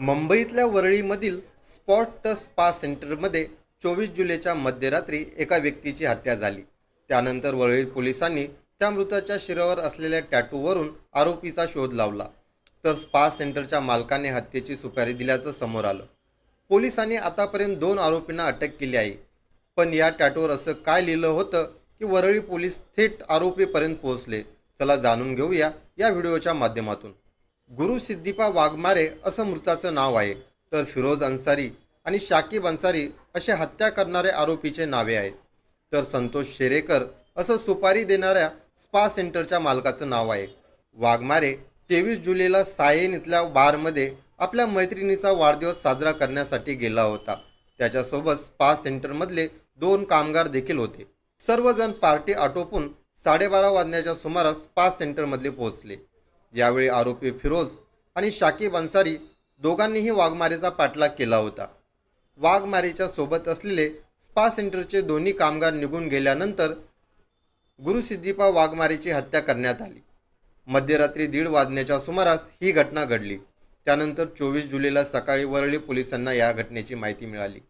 मुंबईतल्या वरळीमधील spot spa सेंटरमध्ये चोवीस जुलैच्या मध्यरात्री एका व्यक्तीची हत्या झाली. त्यानंतर वरळी पोलिसांनी त्या मृताच्या शिरावर असलेल्या टॅटूवरून आरोपीचा शोध लावला. तर स्पा सेंटरच्या मालकाने हत्येची सुपारी दिल्याचं समोर आलं. पोलिसांनी आतापर्यंत दोन आरोपींना अटक केली आहे. पण या टॅटूवर असं काय लिहिलं होतं की वरळी पोलीस थेट आरोपीपर्यंत पोहोचले? चला जाणून घेऊया या व्हिडिओच्या माध्यमातून. गुरु सिद्दीपा वाघमारे असं मृताचं नाव आहे. तर फिरोज अन्सारी आणि शाकिब अन्सारी असे हत्या करणारे आरोपीचे नावे आहेत. तर संतोष शेरेकर असं सुपारी देणाऱ्या स्पा सेंटरच्या मालकाचं नाव आहे. वाघमारे तेवीस जुलैला सायन इथल्या बारमध्ये आपल्या मैत्रिणीचा वाढदिवस साजरा करण्यासाठी गेला होता. त्याच्यासोबत स्पा सेंटरमधले दोन कामगार देखील होते. सर्वजण पार्टी आटोपून साडेबारा वाजण्याच्या सुमारास स्पा सेंटरमधले पोहोचले. यावेळी आरोपी फिरोज आणि शाकिब अन्सारी दोघांनीही वाघमारेचा पाठलाग केला होता. वाघमारेच्या सोबत असलेले स्पा सेंटरचे दोन्ही कामगार निघून गेल्यानंतर गुरुसिद्धीपा वाघमारेची हत्या करण्यात आली. मध्यरात्री दीड वाजण्याच्या सुमारास ही घटना घडली. त्यानंतर चोवीस जुलैला सकाळी वरळी पोलिसांना या घटनेची माहिती मिळाली.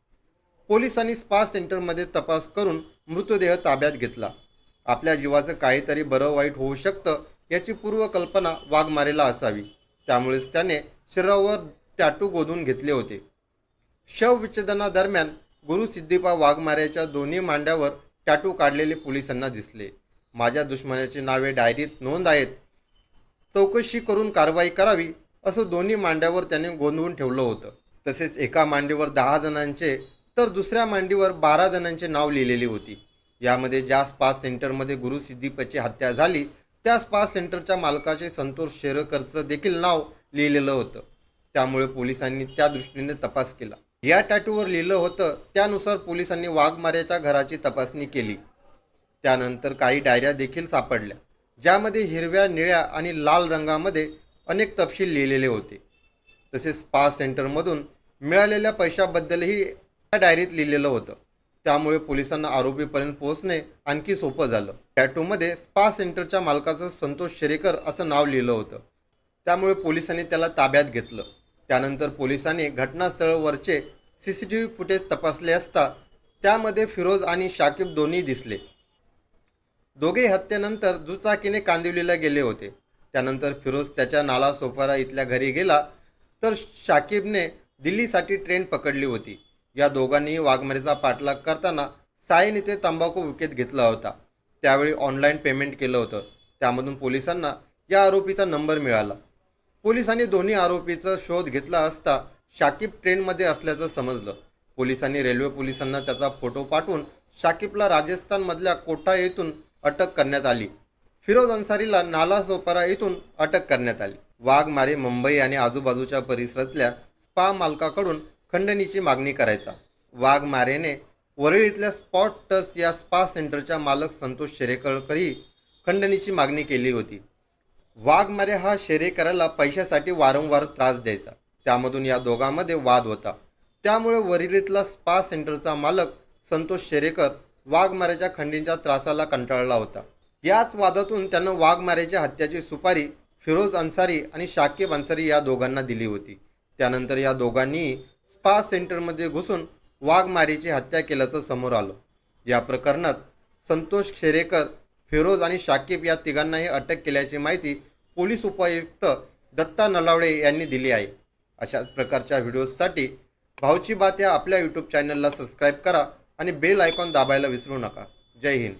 पोलिसांनी स्पा सेंटरमध्ये तपास करून मृतदेह ताब्यात घेतला. आपल्या जीवाचं काहीतरी बरं वाईट होऊ शकतं याची पूर्वकल्पना वाघमारेला असावी. त्यामुळेच त्याने शरीरावर टॅटू गोदून घेतले होते. शवविच्छेदनादरम्यान गुरु सिद्धिपा वाघमाऱ्याच्या दोन्ही मांड्यावर टॅटू काढलेले पोलिसांना दिसले. माझ्या दुश्मनाची नावे डायरीत नोंद आहेत. चौकशी करून कारवाई करावी असं दोन्ही मांड्यावर त्याने गोंधवून ठेवलं होतं. तसेच एका मांडीवर दहा जणांचे तर दुसऱ्या मांडीवर बारा जणांचे नाव लिहिलेली होती. यामध्ये ज्या स्पा सेंटरमध्ये गुरु सिद्धिपाची हत्या झाली त्या स्पा सेंटरच्या मालकाचे संतोष शेरकरचं देखील नाव लिहिलेलं होतं. त्यामुळे पोलिसांनी त्या दृष्टीने तपास केला. या टॅटूवर लिहिलं होतं त्यानुसार पोलिसांनी वाघमाऱ्याच्या घराची तपासणी केली. त्यानंतर काही डायऱ्या देखील सापडल्या ज्यामध्ये हिरव्या निळ्या आणि लाल रंगामध्ये अनेक तपशील लिहिलेले होते. तसेच स्पा सेंटरमधून मिळालेल्या पैशाबद्दलही त्या डायरीत लिहिलेलं होतं. त्यामुळे पोलिसांना आरोपीपर्यंत पोहोचणे आणखी सोपं झालं. टॅटूमध्ये स्पा सेंटरच्या मालकाचं संतोष शेरेकर असं नाव लिहिलं होतं. त्यामुळे पोलिसांनी त्याला ताब्यात घेतलं. त्यानंतर पोलिसांनी घटनास्थळावरचे C C T V footage तपासले असता त्यामध्ये फिरोज आणि शाकिब दोन्ही दिसले. दोघे हत्येनंतर दुचाकीने कांदिवलीला गेले होते. त्यानंतर फिरोज त्याच्या नाला सोपारा इथल्या घरी गेला तर शाकिबने दिल्लीसाठी ट्रेन पकडली होती. या दोघांनीही वाघमारीचा पाठलाग करताना सायन इथे तंबाखू विकत घेतला होता. त्यावेळी ऑनलाईन पेमेंट केलं होतं. त्यामधून पोलिसांना या आरोपीचा नंबर मिळाला. पोलिसांनी दोन्ही आरोपीचा शोध घेतला असता शाकिब ट्रेनमध्ये असल्याचं समजलं. पोलिसांनी रेल्वे पोलिसांना त्याचा फोटो पाठवून शाकिबला राजस्थानमधल्या कोटा येथून अटक करण्यात आली. फिरोज अन्सारीला नाला सोपारा येथून अटक करण्यात आली. वाघमारे मुंबई आणि आजूबाजूच्या परिसरातल्या स्पा मालकाकडून खंडणीची मागणी करायचा. वाघमारेने वरळीतल्या स्पॉट टच या स्पा सेंटरच्या मालक संतोष शेरेकरकरही खंडणीची मागणी केली होती. वाघमारे हा शेरेकराला पैशासाठी वारंवार त्रास द्यायचा. त्यामधून या दोघांमध्ये वाद होता. त्यामुळे वरळीतला स्पा सेंटरचा मालक संतोष शेरेकर वाघमारेच्या खंडींच्या त्रासाला कंटाळला होता. याच वादातून त्यानं वाघमारेच्या हत्याची सुपारी फिरोज अन्सारी आणि शाकिब अन्सारी या दोघांना दिली होती. त्यानंतर या दोघांनीही स्पा सेंटरमध्ये घुसून वाघमारीची हत्या केल्याचं समोर आलं. या प्रकरणात संतोष शेरेकर फिरोज आणि शाकिब या तिघांनाही अटक केल्याची माहिती पोलीस उपायुक्त दत्ता नलावडे यांनी दिली आहे. अशाच प्रकारच्या व्हिडिओजसाठी भाऊची बात या आपल्या यूट्यूब चॅनलला सबस्क्राईब करा आणि बेल आयकॉन दाबायला विसरू नका. जय हिंद.